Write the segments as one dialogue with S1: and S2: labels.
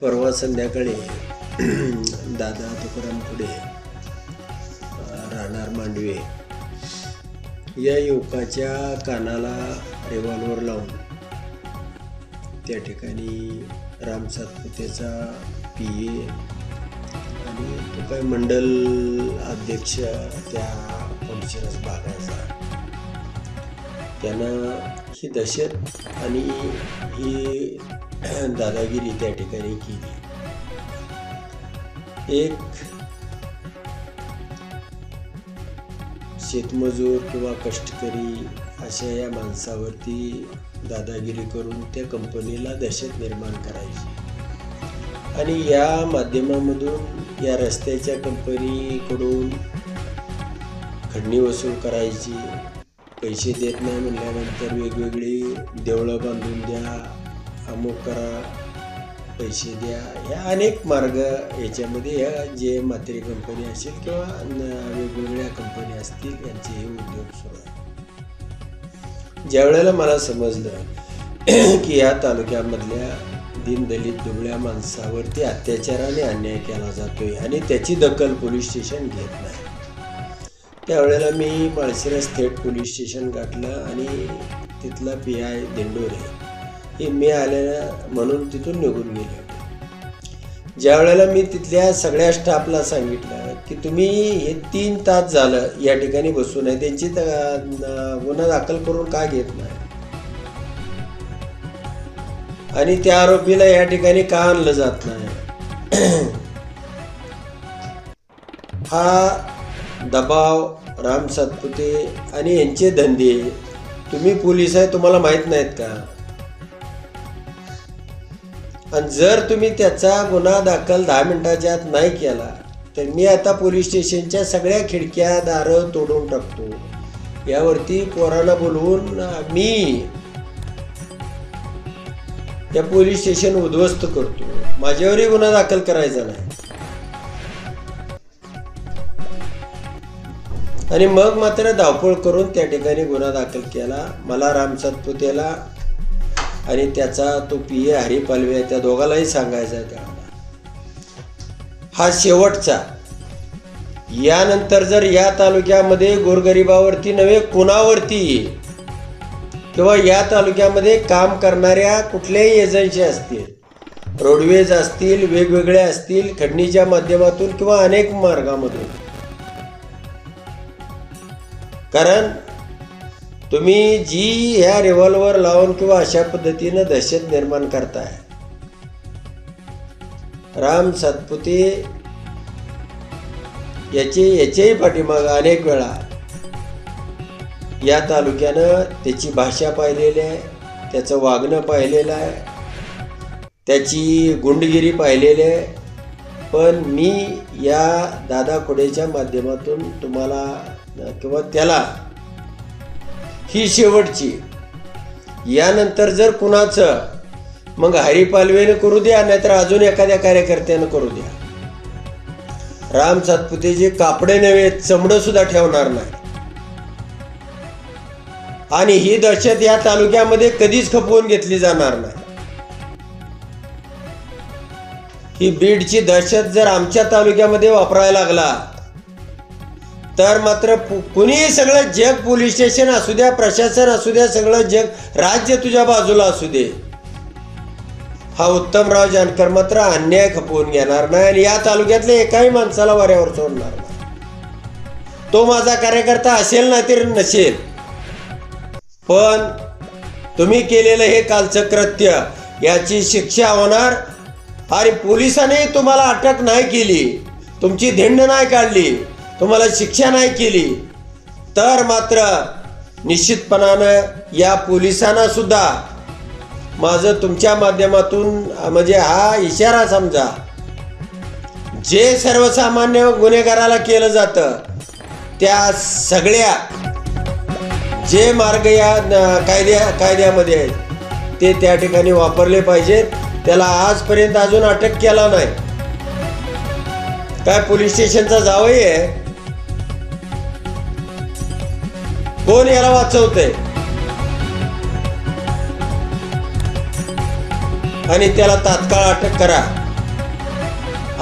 S1: परवा संध्याकाळी दादा तुकाराम पुढे राहणार मांडवे. या युवकाच्या कानाला रिव्हॉल्वर लावून त्या ठिकाणी राम सातपुतेचा पी ए आणि तो काय मंडल अध्यक्ष त्या फंक्शनच भागाचा त्यानं ही दहशत आणि ही दादागिरी त्या ठिकाणी केली. एक शेतमजूर किंवा कष्टकरी अशा या माणसावरती दादागिरी करून त्या कंपनीला दहशत निर्माण करायची. आणि या माध्यमामधून या रस्त्याच्या कंपनीकडून खंडणी वसूल करायची. पैसे देत नाही म्हटल्यानंतर वेगवेगळी देवळं बांधून द्या अमुक करा पैसे द्या. ह्या अनेक मार्ग याच्यामध्ये ह्या जे म्हातारी कंपनी असेल किंवा वेगवेगळ्या कंपनी असतील यांचे हे उद्योग सुरू आहेत. ज्या वेळेला मला समजलं की या तालुक्यामधल्या दीनदलित दुबळ्या माणसावरती अत्याचाराने अन्याय केला जातोय आणि त्याची दखल पोलीस स्टेशन घेत नाही. त्यावेळेला मी माळशिरस थेट पोलीस स्टेशन गाठलं आणि तिथला पी आय दिंडोरे हे मी आलेलं म्हणून तिथून निघून गेले ज्या वेळेला मी तिथल्या सगळ्या स्टाफला सांगितलं की तुम्ही हे तीन तास झालं या ठिकाणी बसून नये त्यांची गुन्हा दाखल करून का घेत नाही? आणि त्या आरोपीला या ठिकाणी का आणलं जात नाही? हा दबाव राम सातपुते आणि यांचे धंदे तुम्ही पोलीस आहे तुम्हाला माहीत नाहीत का? आणि जर तुम्ही त्याचा गुन्हा दाखल दहा मिनिटाच्या आत नाही केला तर मी आता पोलीस स्टेशनच्या सगळ्या खिडक्या दारं तोडून टाकतो. यावरती पोरांना बोलवून मी त्या पोलीस स्टेशन उद्ध्वस्त करतो. माझ्यावरही गुन्हा दाखल करायचा नाही. आणि मग मात्र धावपळ करून त्या ठिकाणी गुन्हा दाखल केला. मला राम सातपुतेला आणि त्याचा तो पी ए हरी पालवे आहे, त्या दोघालाही सांगायचा आहे त्याला. हा शेवटचा. यानंतर जर या तालुक्यामध्ये गोरगरिबावरती नव्हे कुणावरती? किंवा या तालुक्यामध्ये काम करणाऱ्या कुठल्याही एजन्सी असतील रोडवेज असतील वेगवेगळ्या असतील खडणीच्या माध्यमातून किंवा अनेक मार्गामधून. कारण तुम्ही जी ह्या रिव्हॉल्वर लावून किंवा अशा पद्धतीनं दहशत निर्माण करताय. राम सातपुते याचे याच्याही पाठीमाग अनेक वेळा या तालुक्यानं त्याची भाषा पाहिलेली आहे त्याचं वागणं पाहिलेलं आहे त्याची गुंडगिरी पाहिलेली आहे. पण मी या दादा खोडेच्या माध्यमातून तुम्हाला किंवा त्याला ही शेवटची. यानंतर जर कुणाचं मग हरिपालवेनं करू द्या नाहीतर अजून एखाद्या कार्यकर्त्यानं करू द्या. राम सातपुतेचे कापडे नव्हे चमडं सुद्धा ठेवणार नाही. आणि ही दहशत या तालुक्यामध्ये कधीच खपवून घेतली जाणार नाही. ही बीडची दहशत जर आमच्या तालुक्यामध्ये वापरायला लागला तर मात्र कुणीही सगळं जग पोलीस स्टेशन असू द्या प्रशासन असू द्या सगळं जग राज्य तुझ्या बाजूला असू दे. हा उत्तमराव जानकर मात्र अन्याय खपवून घेणार नाही आणि या तालुक्यातल्या एकाही माणसाला वाऱ्यावर सोडणार नाही. तो माझा कार्यकर्ता असेल ना तरी नसेल. पण तुम्ही केलेलं हे कालचं कृत्य याची शिक्षा होणार आणि पोलिसांनी तुम्हाला अटक नाही केली. तुमची धिंड नाही काढली. तुम्हाला शिक्षा नाही केली तर मात्र निश्चितपणानं या पोलिसांना सुद्धा माझं तुमच्या माध्यमातून म्हणजे हा इशारा समजा. जे सर्वसामान्य गुन्हेगाराला केलं जातं त्या सगळ्या जे मार्ग या कायद्या कायद्यामध्ये आहेत ते त्या ठिकाणी वापरले पाहिजेत. त्याला आजपर्यंत अजून अटक केला नाही. काय पोलीस स्टेशनचा जावई आहे कोण याला वाचवतंय? आणि त्याला तात्काळ अटक करा.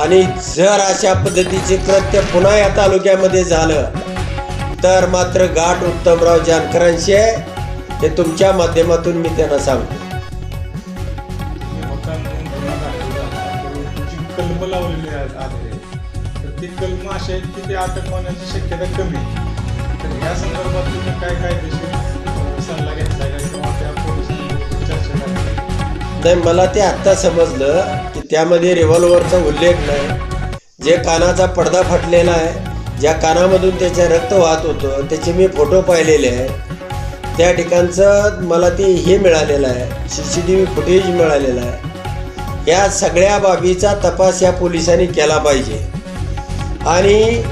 S1: आणि जर अशा पद्धतीचे कृत्य पुन्हा या तालुक्यामध्ये झालं तर मात्र गाठ उत्तमराव जानकरांशी आहे. हे तुमच्या माध्यमातून मी त्यांना सांगतो.
S2: कलम लावलेले आहेत. तर ती कलम अशी आहेत की ते अटक होण्याची शक्यता कमी आहे. तर संदर्भात तुम्ही काय सल्ला घेतला का किंवा त्या चर्चा झाली
S1: नाही मला ते आत्ता समजलं की त्यामध्ये रिव्हॉल्वरचा उल्लेख नाही. जे कानाचा पडदा फाटलेला आहे ज्या कानामधून त्याचे रक्त वाहत होतं त्याचे मी फोटो पाहिलेले आहे. त्या ठिकाणचं मला ते हे मिळालेलं आहे C C T V footage मिळालेलं आहे. या सगळ्या बाबीचा तपास या पोलिसांनी केला पाहिजे. आणि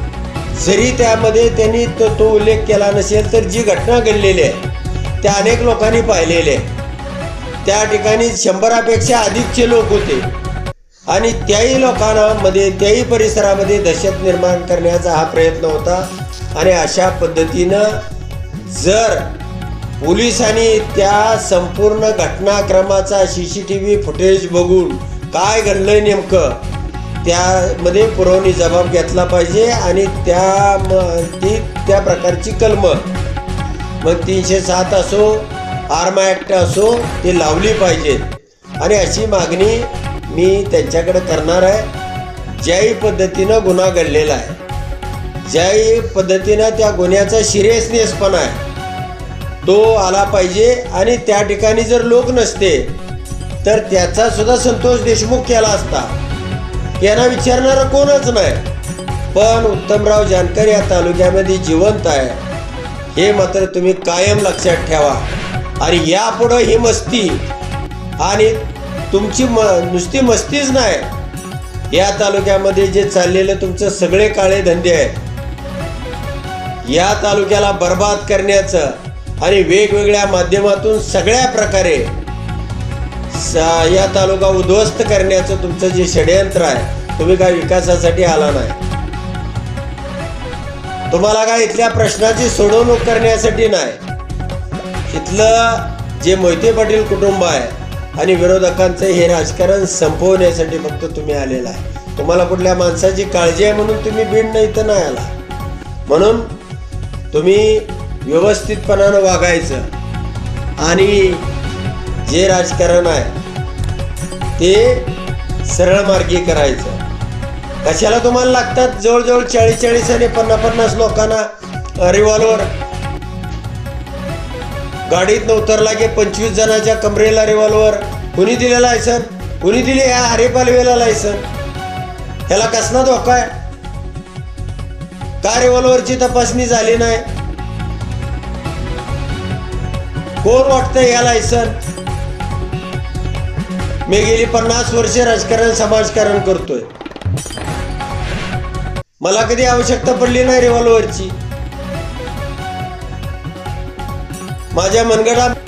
S1: जरी त्यामध्ये त्यांनी तो तो उल्लेख केला नसेल तर जी घटना घडलेली आहे त्या अनेक लोकांनी पाहिलेली आहे. त्या ठिकाणी शंभरापेक्षा अधिकचे लोक होते. आणि त्याही लोकांना मध्ये त्याही परिसरामध्ये दहशत निर्माण करण्याचा हा प्रयत्न होता. आणि अशा पद्धतीनं जर पोलिसांनी त्या संपूर्ण घटनाक्रमाचा C C T V footage बघून काय घडलं नेमकं त्यामध्ये पुरवणी जबाब घेतला पाहिजे आणि त्या म- ती त्या प्रकारची कलमं. मग तीनशे सात असो आर्मा ॲक्ट असो ती लावली पाहिजेत आणि अशी मागणी मी त्यांच्याकडे करणार आहे. ज्याही पद्धतीनं गुन्हा घडलेला आहे. ज्याही पद्धतीनं त्या गुन्ह्याचा सिरियसनेस पण आहे. तो आला पाहिजे आणि त्या ठिकाणी जर लोक नसते तर त्याचा सुद्धा संतोष देशमुख केला असता. यांना विचारणारं कोणच नाही. पण उत्तमराव जानकर या तालुक्यामध्ये जिवंत आहे. हे मात्र तुम्ही कायम लक्षात ठेवा. आणि यापुढं ही मस्ती आणि तुमची म नुसती मस्तीच नाही. या तालुक्यामध्ये जे चाललेले तुमचं सगळे काळे धंदे आहेत. या तालुक्याला बर्बाद करण्याचं आणि वेगवेगळ्या माध्यमातून सगळ्या प्रकारे या तालुका उद्ध्वस्त करण्याचं तुमचं जे षडयंत्र आहे तुम्ही काय विकासासाठी आला नाही. तुम्हाला काय इथल्या प्रश्नाची सोडवणूक करण्यासाठी नाही. इथलं जे मोहिते पाटील कुटुंब आहे आणि विरोधकांचं हे राजकारण संपवण्यासाठी फक्त तुम्ही आलेला आहे. तुम्हाला कुठल्या माणसाची काळजी आहे म्हणून तुम्ही बीड नाही तर नाही आला. म्हणून तुम्ही व्यवस्थितपणानं वागायचं आणि जे राजकारण आहे ते सरळ मार्गी करायचं. कशाला तुम्हाला लागतात जवळजवळ चाळीस चाळीस आणि पन्नास पन्नास लोकांना रिव्हॉल्वर गाडीत उतरला की पंचवीस जणांच्या कमरेला रिव्हॉल्वर कुणी दिले लायसन कुणी दिले ह्या हरेपालवेला लायसन ह्याला कसला धोका आहे? का रिव्हॉल्वरची तपासणी झाली नाही? कोण वाटतंय ह्या लायसन मी गेली पन्नास वर्ष राजकारण समाजकारण करतोय. मला कधी आवश्यकता पडली नाही रिव्हॉल्व्हरची माझ्या मनगडा